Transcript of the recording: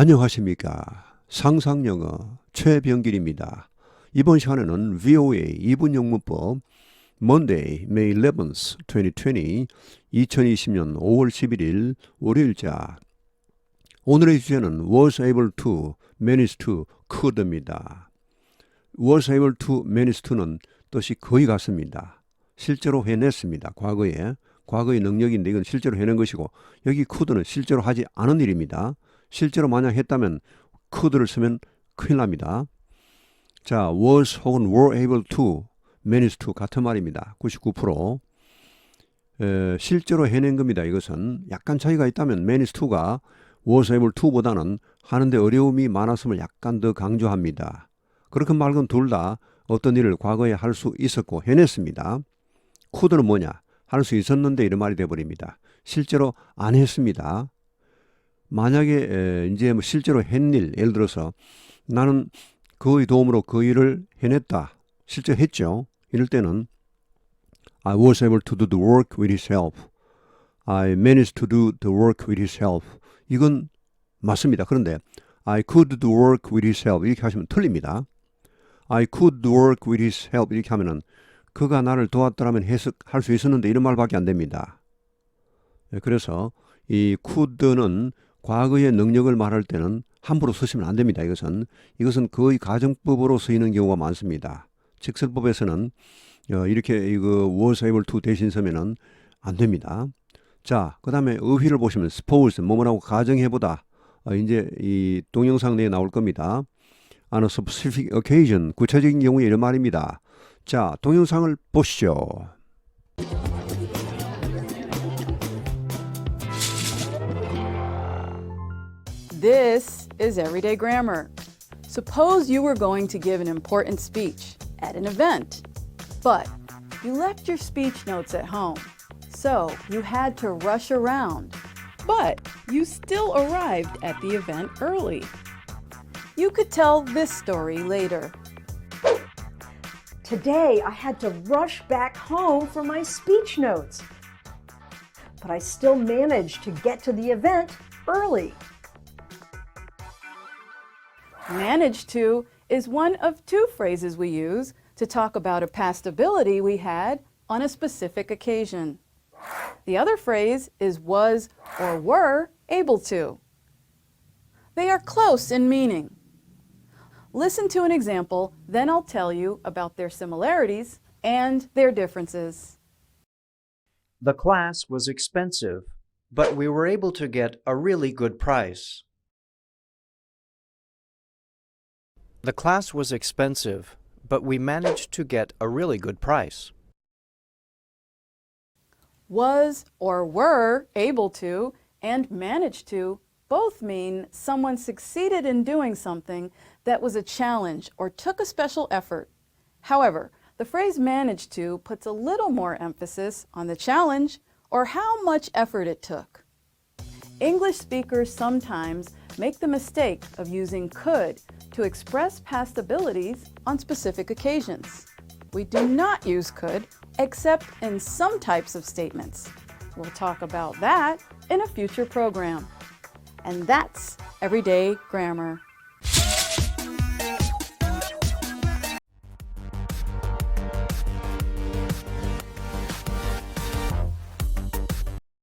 안녕하십니까. 상상영어 최병길입니다. 이번 시간에는 VOA 2분 영문법 Monday, May 11th, 2020, 2020년 5월 11일 월요일자 오늘의 주제는 was able to, manage to, could입니다. was able to, manage to는 뜻이 거의 같습니다. 실제로 해냈습니다. 과거에. 과거의 능력인데 이건 실제로 해낸 것이고 여기 could는 실제로 하지 않은 일입니다. 실제로 만약 했다면 could를 쓰면 큰일 납니다. 자, was 혹은 were able to, manage to 같은 말입니다. 99%. 에, 실제로 해낸 겁니다. 이것은 약간 차이가 있다면 manage to가 was able to보다는 하는데 어려움이 많았음을 약간 더 강조합니다. 그렇게 말고는 둘다 어떤 일을 과거에 할 수 있었고 해냈습니다. could는 뭐냐? 할 수 있었는데 이런 말이 돼버립니다. 실제로 안 했습니다. 만약에 에, 이제 뭐 실제로 했일 예를 들어서 나는 그의 도움으로 그 일을 해냈다. 실제 했죠. 이럴 때는 I was able to do the work with his help. I managed to do the work with his help. 이건 맞습니다. 그런데 I could do work with his help 이렇게 하시면 틀립니다. I could do work with his help 이렇게 하면은 그가 나를 도왔더라면 해석할 수 있었는데 이런 말밖에 안 됩니다. 예, 그래서 이 could는 과거의 능력을 말할 때는 함부로 쓰시면 안 됩니다. 이것은 이것은 거의 가정법으로 쓰이는 경우가 많습니다. 직설법에서는 어, 이렇게 이거 was able to 대신 쓰면은 안 됩니다. 자, 그다음에 의휘를 보시면 suppose 뭐뭐라고 가정해보다 어, 이제 이 동영상 내에 나올 겁니다. on a specific occasion 구체적인 경우에 이런 말입니다. 자, 동영상을 보시죠. This is everyday grammar. Suppose you were going to give an important speech at an event, but you left your speech notes at home. So you had to rush around, but you still arrived at the event early. You could tell this story later. Today I had to rush back home for my speech notes. But I still managed to get to the event early. Managed to is one of two phrases we use to talk about a past ability we had on a specific occasion. The other phrase is was or were able to. They are close in meaning. Listen to an example, then I'll tell you about their similarities and their differences. The class was expensive, but we were able to get a really good price. The class was expensive, but we managed to get a really good price. was or were able to and managed to both mean someone succeeded in doing something that was a challenge or took a special effort. However, the phrase managed to puts a little more emphasis on the challenge or how much effort it took. English speakers sometimes make the mistake of using could to express past abilities on specific occasions. We do not use could except in some types of statements. We'll talk about that in a future program. And that's everyday grammar.